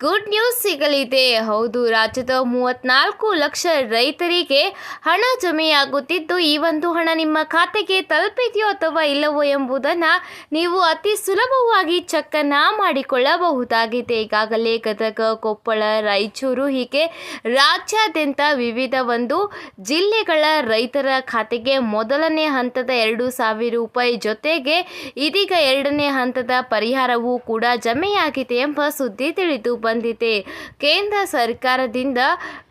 Good news ಸಿಗಲಿದೆ. ಹೌದು, ರಾಜ್ಯದ ಮೂವತ್ನಾಲ್ಕು ಲಕ್ಷ ರೈತರಿಗೆ ಹಣ ಜಮೆಯಾಗುತ್ತಿದ್ದು, ಈ ಒಂದು ಹಣ ನಿಮ್ಮ ಖಾತೆಗೆ ತಲುಪಿದೆಯೋ ಅಥವಾ ಇಲ್ಲವೋ ಎಂಬುದನ್ನು ನೀವು ಅತಿ ಸುಲಭವಾಗಿ ಚೆಕ್ಕನ್ನು ಮಾಡಿಕೊಳ್ಳಬಹುದಾಗಿದೆ. ಈಗಾಗಲೇ ಗದಗ, ಕೊಪ್ಪಳ, ರಾಯಚೂರು ಹೀಗೆ ರಾಜ್ಯಾದ್ಯಂತ ವಿವಿಧ ಒಂದು ಜಿಲ್ಲೆಗಳ ರೈತರ ಖಾತೆಗೆ ಮೊದಲನೇ ಹಂತದ ಎರಡು ಸಾವಿರ ರೂಪಾಯಿ ಜೊತೆಗೆ ಇದೀಗ ಎರಡನೇ ಹಂತದ ಪರಿಹಾರವೂ ಕೂಡ ಜಮೆಯಾಗಿದೆ ಎಂಬ ಸುದ್ದಿ ತಿಳಿದು ಬಂದಿದೆ. ಕೇಂದ್ರ ಸರ್ಕಾರದಿಂದ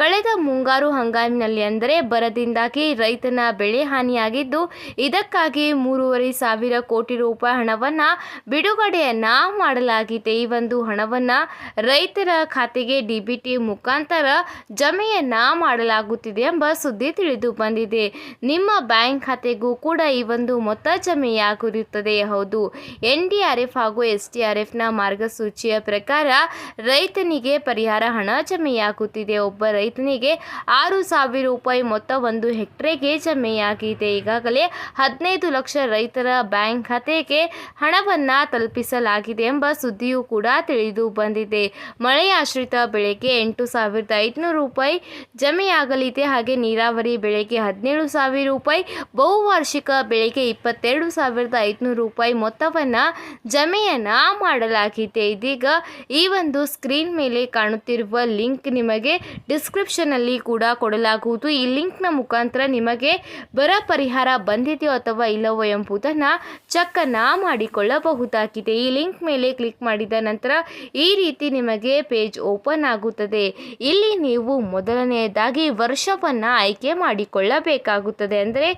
ಕಳೆದ ಮುಂಗಾರು ಹಂಗಾಮಿನಲ್ಲಿ ಅಂದರೆ ಬರದಿಂದಾಗಿ ರೈತನ ಬೆಳೆ ಹಾನಿಯಾಗಿದ್ದು, ಇದಕ್ಕಾಗಿ ಮೂರುವರೆ ಸಾವಿರ ಕೋಟಿ ರೂಪಾಯಿ ಹಣವನ್ನು ಬಿಡುಗಡೆಯನ್ನ ಮಾಡಲಾಗಿದೆ. ಈ ಒಂದು ಹಣವನ್ನು ರೈತರ ಖಾತೆಗೆ ಡಿಬಿಟಿ ಮುಖಾಂತರ ಜಮೆಯನ್ನ ಮಾಡಲಾಗುತ್ತಿದೆ ಎಂಬ ಸುದ್ದಿ ತಿಳಿದು ಬಂದಿದೆ. ನಿಮ್ಮ ಬ್ಯಾಂಕ್ ಖಾತೆಗೂ ಕೂಡ ಈ ಒಂದು ಮೊತ್ತ ಜಮೆಯಾಗಿರುತ್ತದೆ ಹೌದು, ಎನ್ ಡಿ ಆರ್ ಎಫ್ ಹಾಗೂ ಎಸ್ ಡಿ ಆರ್ ಎಫ್ನ ಮಾರ್ಗಸೂಚಿಯ ಪ್ರಕಾರ ರೈತನಿಗೆ ಪರಿಹಾರ ಹಣ ಜಮೆಯಾಗುತ್ತಿದೆ. ಒಬ್ಬ ರೈತನಿಗೆ ಆರು ಸಾವಿರ ರೂಪಾಯಿ ಮೊತ್ತ ಒಂದು ಹೆಕ್ಟ್ರೆಗೆ ಜಮೆಯಾಗಿದೆ. ಈಗಾಗಲೇ ಹದಿನೈದು ಲಕ್ಷ ರೈತರ ಬ್ಯಾಂಕ್ ಖಾತೆಗೆ ಹಣವನ್ನು ತಲುಪಿಸಲಾಗಿದೆ ಎಂಬ ಸುದ್ದಿಯೂ ಕೂಡ ತಿಳಿದು ಬಂದಿದೆ. ಮಳೆಯಾಶ್ರಿತ ಬೆಳೆಗೆ ಎಂಟು ಸಾವಿರದ ಐದುನೂರು ರೂಪಾಯಿ ಜಮೆಯಾಗಲಿದೆ. ಹಾಗೆ ನೀರಾವರಿ ಬೆಳೆಗೆ ಹದಿನೇಳು ಸಾವಿರ ರೂಪಾಯಿ, ಬಹುವಾರ್ಷಿಕ ಬೆಳೆಗೆ ಇಪ್ಪತ್ತೆರಡು ಸಾವಿರದ ಐದುನೂರು ರೂಪಾಯಿ ಮೊತ್ತವನ್ನು ಜಮೆಯನ್ನು ಮಾಡಲಾಗಿದೆ. ಇದೀಗ ಈ ಒಂದು ಸ್ಕ್ರೀನ್ ಮೇಲೆ ಕಾಣುತ್ತಿರುವ ಲಿಂಕ್ ನಿಮಗೆ ಡಿಸ್ಕ್ರಿಪ್ಷನಲ್ಲಿ ಕೂಡ ಕೊಡಲಾಗುವುದು. ಈ ಲಿಂಕ್ನ ಮುಖಾಂತರ ನಿಮಗೆ ಬರ ಪರಿಹಾರ ಬಂದಿದೆಯೋ ಅಥವಾ ಇಲ್ಲವೋ ಎಂಬುದನ್ನು ಚೆಕ್ಕನ್ನು ಮಾಡಿಕೊಳ್ಳಬಹುದಾಗಿದೆ. ಈ ಲಿಂಕ್ ಮೇಲೆ ಕ್ಲಿಕ್ ಮಾಡಿದ ನಂತರ ಈ ರೀತಿ ನಿಮಗೆ ಪೇಜ್ ಓಪನ್ ಆಗುತ್ತದೆ. ಇಲ್ಲಿ ನೀವು ಮೊದಲನೆಯದಾಗಿ ವರ್ಷವನ್ನು ಆಯ್ಕೆ ಮಾಡಿಕೊಳ್ಳಬೇಕಾಗುತ್ತದೆ. ಅಂದರೆ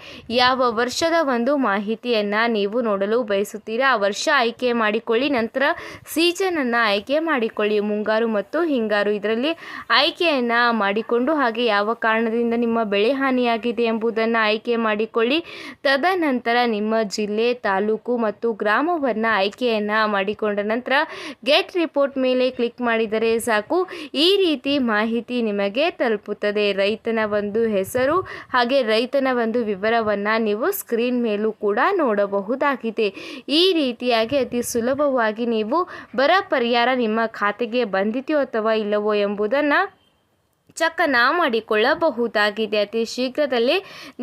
ಯಾವ ವರ್ಷದ ಒಂದು ಮಾಹಿತಿಯನ್ನು ನೀವು ನೋಡಲು ಬಯಸುತ್ತೀರಾ, ಆ ವರ್ಷ ಆಯ್ಕೆ ಮಾಡಿಕೊಳ್ಳಿ, ನಂತರ ಸೀಜನನ್ನು ಆಯ್ಕೆ ಮಾಡಿಕೊಳ್ಳಿ. ಮುಂಗಾರು ಮತ್ತು ಹಿಂಗಾರು ಇದರಲ್ಲಿ ಆಯ್ಕೆಯನ್ನು ಮಾಡಿಕೊಂಡು ಹಾಗೆ ಯಾವ ಕಾರಣದಿಂದ ನಿಮ್ಮ ಬೆಳೆ ಹಾನಿಯಾಗಿದೆ ಎಂಬುದನ್ನು ಆಯ್ಕೆ ಮಾಡಿಕೊಳ್ಳಿ. ತದನಂತರ ನಿಮ್ಮ ಜಿಲ್ಲೆ, ತಾಲೂಕು ಮತ್ತು ಗ್ರಾಮವನ್ನು ಆಯ್ಕೆಯನ್ನು ಮಾಡಿಕೊಂಡ ನಂತರ ಗೆಟ್ ರಿಪೋರ್ಟ್ ಮೇಲೆ ಕ್ಲಿಕ್ ಮಾಡಿದರೆ ಸಾಕು. ಈ ರೀತಿ ಮಾಹಿತಿ ನಿಮಗೆ ತಲುಪುತ್ತದೆ. ರೈತನ ಒಂದು ಹೆಸರು ಹಾಗೆ ರೈತನ ಒಂದು ವಿವರವನ್ನು ನೀವು ಸ್ಕ್ರೀನ್ ಮೇಲೂ ಕೂಡ ನೋಡಬಹುದಾಗಿದೆ. ಈ ರೀತಿಯಾಗಿ ಅತಿ ಸುಲಭವಾಗಿ ನೀವು ಬರ ಪರಿಹಾರ ನಿಮ್ಮ ಖಾತೆಗೆ ಬಂದಿದೆಯೋ ಅಥವಾ ಇಲ್ಲವೋ ಎಂಬುದನ್ನು ಚಕ್ಕನ ಮಾಡಿಕೊಳ್ಳಬಹುದಾಗಿದೆ. ಅತಿ ಶೀಘ್ರದಲ್ಲೇ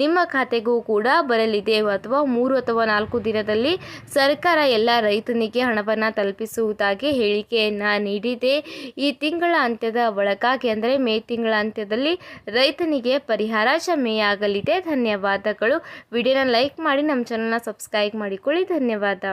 ನಿಮ್ಮ ಖಾತೆಗೂ ಕೂಡ ಬರಲಿದೆ. ಅಥವಾ ಮೂರು ಅಥವಾ ನಾಲ್ಕು ದಿನದಲ್ಲಿ ಸರ್ಕಾರ ಎಲ್ಲ ರೈತನಿಗೆ ಹಣವನ್ನು ತಲುಪಿಸುವುದಾಗಿ ಹೇಳಿಕೆಯನ್ನು ನೀಡಿದೆ. ಈ ತಿಂಗಳ ಅಂತ್ಯದ ಒಳಗಾಗಿ ಅಂದರೆ ಮೇ ತಿಂಗಳ ಅಂತ್ಯದಲ್ಲಿ ರೈತನಿಗೆ ಪರಿಹಾರ ಜಮೆಯಾಗಲಿದೆ ಧನ್ಯವಾದಗಳು. ವಿಡಿಯೋನ ಲೈಕ್ ಮಾಡಿ, ನಮ್ಮ ಚಾನಲ್ನ ಸಬ್ಸ್ಕ್ರೈಬ್ ಮಾಡಿಕೊಳ್ಳಿ. ಧನ್ಯವಾದ.